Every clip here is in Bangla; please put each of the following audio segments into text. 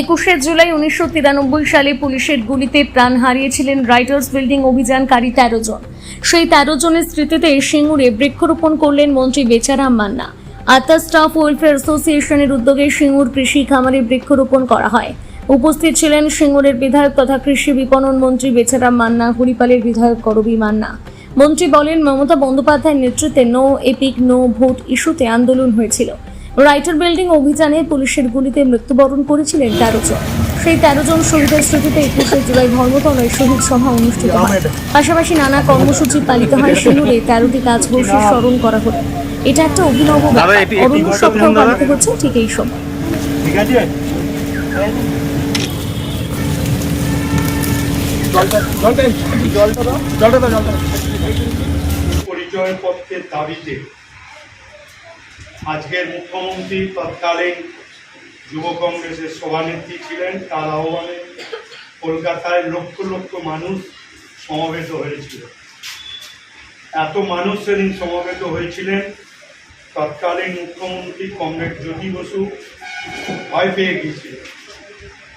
একুশে জুলাই উনিশশো তিরানব্বই সালে পুলিশের গুলিতে প্রাণ হারিয়েছিলেন রাইটার্স বিল্ডিং অভিযানকারী তেরো জন। সেই তেরো জনের স্মৃতিতে সিঙ্গুরে বৃক্ষরোপণ করলেন মন্ত্রী বেচারাম মান্না। আত্মা স্টাফ ওয়েলফেয়ার অ্যাসোসিয়েশনের উদ্যোগে সিঙ্গুর কৃষি খামারে বৃক্ষরোপণ করা হয়। উপস্থিত ছিলেন সিঙ্গুরের বিধায়ক তথা কৃষি বিপণন মন্ত্রী বেচারাম মান্না, হরিপালের বিধায়ক করবি মান্না। মন্ত্রী বলেন, মমতা বন্দ্যোপাধ্যায়ের নেতৃত্বে নো এপিক, নো ভোট ইস্যুতে আন্দোলন হয়েছিল। রাইটার বিল্ডিং অভিযানে পুলিশের গুলিতে মৃত্যুবরণ করেছিলেন তেরো জন। সেই তেরো জন শহীদের স্মৃতিতে একুশে জুলাই ধর্মতলায় শহীদ সভা অনুষ্ঠিত হয়। পাশাপাশি নানা কর্মসূচি পালিত হয় সিঙ্গুরে তেরোটি কাজ বসে স্মরণ করা হলো। এটা একটা অভিনব অরণ্য সপ্তাহ পালিত হচ্ছে ঠিক এই সময়। ঠিক আছে। পরিচয়পত্রের দাবিতে আজকের মুখ্যমন্ত্রী তৎকালীন যুব কংগ্রেসের সভানেত্রী ছিলেন, তার আহ্বানে কলকাতায় লক্ষ লক্ষ মানুষ সমবেত হয়েছিল। এত মানুষ সেদিন সমবেত হয়েছিলেন, তৎকালীন মুখ্যমন্ত্রী কমরেড জ্যোতি বসু ভয় পেয়ে গিয়েছিলেন।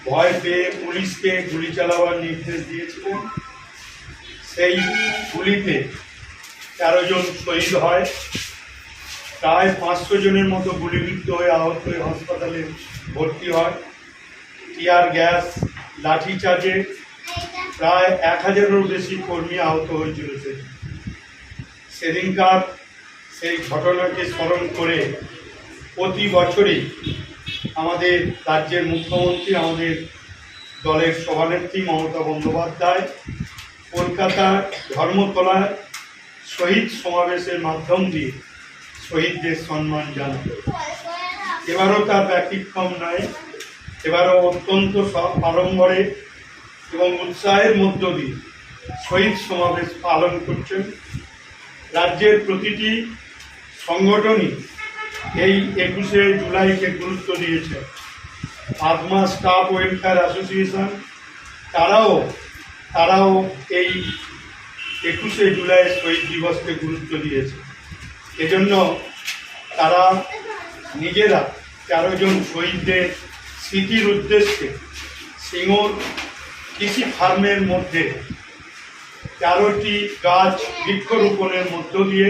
ভয় পেয়ে পুলিশকে গুলি চালাবার নির্দেশ দিয়েছিলেন। সেই গুলিতে তেরো জন শহীদ হয়। প্রায় পাঁচশো জনের মতো গুলিবিদ্ধ হয়ে আহত হয়ে হাসপাতালে ভর্তি হয়। টিয়ার গ্যাস লাঠিচার্জে প্রায় এক হাজারেরও বেশি কর্মী আহত হয়েছিল। সেদিন সেদিনকার সেই ঘটনাকে স্মরণ করে প্রতি বছরই আমাদের রাজ্যের মুখ্যমন্ত্রী, আমাদের দলের সভানেত্রী মমতা বন্দ্যোপাধ্যায় কলকাতার ধর্মতলায় শহীদ সমাবেশের মাধ্যম দিয়ে শহীদদের সম্মান জানাত এবারও তার ব্যতিক্রম নয়। এবারও অত্যন্ত আড়ম্বরে এবং উৎসাহের মধ্য দিয়ে শহীদ সমাবেশ পালন করছেন। রাজ্যের প্রতিটি সংগঠনই এই একুশে জুলাইকে গুরুত্ব দিয়েছে। আদমা স্টাফ ওয়েলফেয়ার অ্যাসোসিয়েশন, তারাও তারাও এই একুশে জুলাই শহীদ দিবসকে গুরুত্ব দিয়েছে। এজন্য তারা নিজেরা তেরো জন শহীদদের স্মৃতির উদ্দেশ্যে সিঙ্গুর কৃষি ফার্মের মধ্যে তেরোটি গাছ বৃক্ষরোপণের মধ্য দিয়ে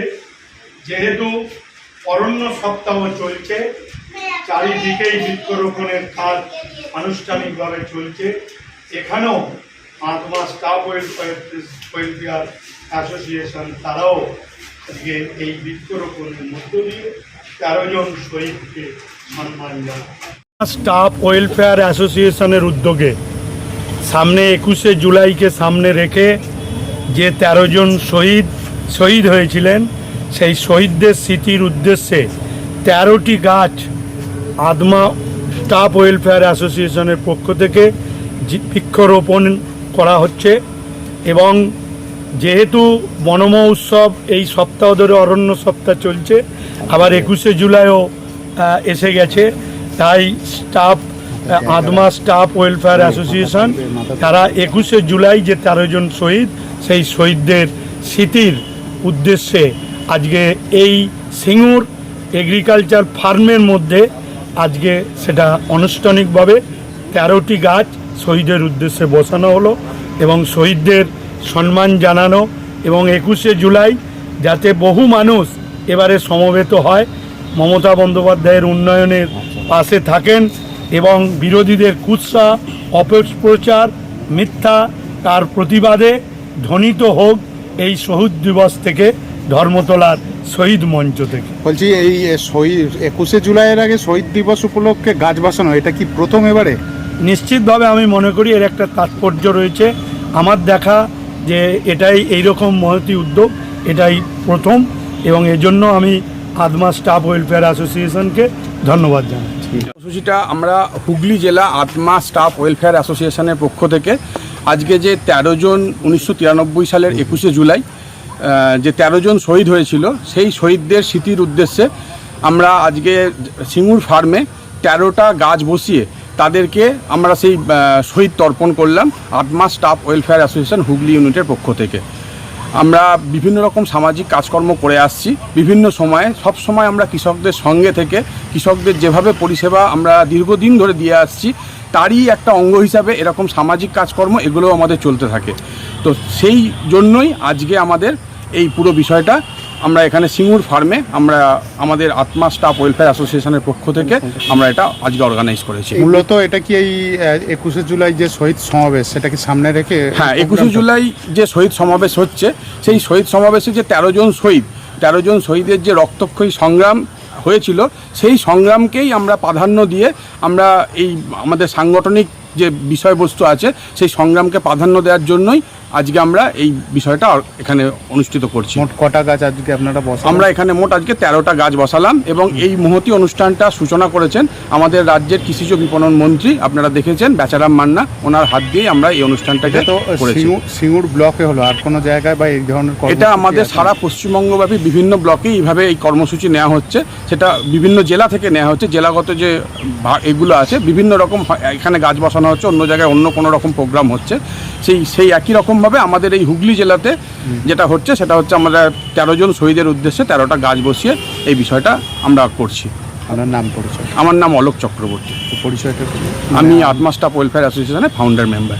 যেহেতু অরণ্য সপ্তাহ চলছে, চারিদিকেই বৃক্ষরোপণের কাজ আনুষ্ঠানিকভাবে চলছে। এখানেও আত্মা স্টাফ ওয়েলফেয়ার অ্যাসোসিয়েশন, তারাও আজকে এই বৃক্ষরোপণের মধ্য দিয়ে তেরো জন শহীদকে সম্মান জানায় স্টাফ ওয়েলফেয়ার অ্যাসোসিয়েশনের উদ্যোগে সামনে একুশে জুলাইকে সামনে রেখে যে তেরো জন শহীদ শহীদ হয়েছিলেন, সেই শহীদদের স্মৃতির উদ্দেশ্যে তেরোটি গাছ আদমা স্টাফ ওয়েলফেয়ার অ্যাসোসিয়েশনের পক্ষ থেকে বৃক্ষরোপণ করা হচ্ছে এবং যেহেতু বনম উৎসব এই সপ্তাহ ধরে অরণ্য সপ্তাহ চলছে, আবার একুশে জুলাইও এসে গেছে। তাই স্টাফ আদমা স্টাফ ওয়েলফেয়ার অ্যাসোসিয়েশন, তারা একুশে জুলাই যে তেরো জন শহীদ, সেই শহীদদের স্মৃতির উদ্দেশ্যে আজকে এই সিঙ্গুর এগ্রিকালচার ফার্মের মধ্যে আজকে সেটা আনুষ্ঠানিকভাবে তেরোটি গাছ শহীদের উদ্দেশ্যে বসানো হলো এবং শহীদদের সম্মান জানানো এবং একুশে জুলাই যাতে বহু মানুষ এবারে সমবেত হয় মমতা বন্দ্যোপাধ্যায়ের উন্নয়নের পাশে থাকেন এবং বিরোধীদের কুৎসা অপপ্রচার মিথ্যা তার প্রতিবাদে ধ্বনিত হোক এই শহীদ দিবস থেকে ধর্মতলার শহীদ মঞ্চ থেকে। বলছি এই শহীদ একুশে জুলাইয়ের আগে শহীদ দিবস উপলক্ষে গাছ বসানো এটা কি প্রথম এবারে? নিশ্চিতভাবে আমি মনে করি এর একটা তাৎপর্য রয়েছে। আমার দেখা যে এটাই এইরকম মহতি উদ্যোগ, এটাই প্রথম এবং এজন্য আমি আদমা স্টাফ ওয়েলফেয়ার অ্যাসোসিয়েশনকে ধন্যবাদ জানাচ্ছি। কর্মসূচিটা আমরা হুগলি জেলা আত্মা স্টাফ ওয়েলফেয়ার অ্যাসোসিয়েশনের পক্ষ থেকে আজকে যে তেরো জন উনিশশো তিরানব্বই সালের একুশে জুলাই যে তেরো জন শহীদ হয়েছিল, সেই শহীদদের স্মৃতির উদ্দেশ্যে আমরা আজকে সিঙ্গুর ফার্মে তেরোটা গাছ বসিয়ে তাদেরকে আমরা সেই শহীদ তর্পণ করলাম আত্মা স্টাফ ওয়েলফেয়ার অ্যাসোসিয়েশন হুগলি ইউনিটের পক্ষ থেকে। আমরা বিভিন্ন রকম সামাজিক কাজকর্ম করে আসছি, বিভিন্ন সময়ে, সব সময় আমরা কৃষকদের সঙ্গে থেকে, কৃষকদের যেভাবে পরিষেবা আমরা দীর্ঘদিন ধরে দিয়ে আসছি, তারই একটা অঙ্গ হিসাবে এরকম সামাজিক কাজকর্ম এগুলোও আমাদের চলতে থাকে। তো সেই জন্যই আজকে আমাদের এই পুরো বিষয়টা আমরা এখানে সিঙ্গুর ফার্মে আমরা আমাদের আত্মা স্টাফ ওয়েলফেয়ার অ্যাসোসিয়েশনের পক্ষ থেকে আমরা এটা আজকে অর্গানাইজ করেছি। মূলত এটা কি এই একুশে জুলাই যে শহীদ সমাবেশ সেটা কি সামনে রেখে হ্যাঁ একুশে জুলাই যে শহীদ সমাবেশ হচ্ছে সেই শহীদ সমাবেশে যে তেরো জন শহীদ তেরো জন শহীদের যে রক্তক্ষয়ী সংগ্রাম হয়েছিল সেই সংগ্রামকেই আমরা প্রাধান্য দিয়ে আমরা এই আমাদের সাংগঠনিক যে বিষয়বস্তু আছে সেই সংগ্রামকে প্রাধান্য দেওয়ার জন্যই আজকে আমরা এই বিষয়টা এখানে অনুষ্ঠিত করছি। মোট কটা গাছ আজকে আপনারা বসান আমরা এখানে মোট আজকে তেরোটা গাছ বসালাম এবং এই মহতি অনুষ্ঠানটা সূচনা করেছেন আমাদের রাজ্যের কৃষিজ বিপণন মন্ত্রী আপনারা দেখেছেন বেচারাম মান্না ওনার হাত দিয়ে আমরা এই অনুষ্ঠানটাকে তো সিঙ্গুর- ব্লকে হলো আর কোনো জায়গায় বা এই ধরনের এটা আমাদের? সারা পশ্চিমবঙ্গব্যাপী বিভিন্ন ব্লকে এইভাবে এই কর্মসূচি নেওয়া হচ্ছে। সেটা বিভিন্ন জেলা থেকে নেওয়া হচ্ছে। জেলাগত যে এগুলো আছে বিভিন্ন রকম এখানে গাছ বসানো হচ্ছে অন্য জায়গায় অন্য কোনো রকম প্রোগ্রাম হচ্ছে। সেই সেই একই রকমভাবে আমাদের এই হুগলি জেলাতে যেটা হচ্ছে সেটা হচ্ছে আমরা তেরো জন শহীদের উদ্দেশ্যে তেরোটা গাছ বসিয়ে এই বিষয়টা আমরা করছি। আপনার নাম পরিচয়? আমার নাম অলোক চক্রবর্তী। পরিচয়টা। আমি আটমাস্টাফ ওয়েলফেয়ার অ্যাসোসিয়েশনের ফাউন্ডার মেম্বার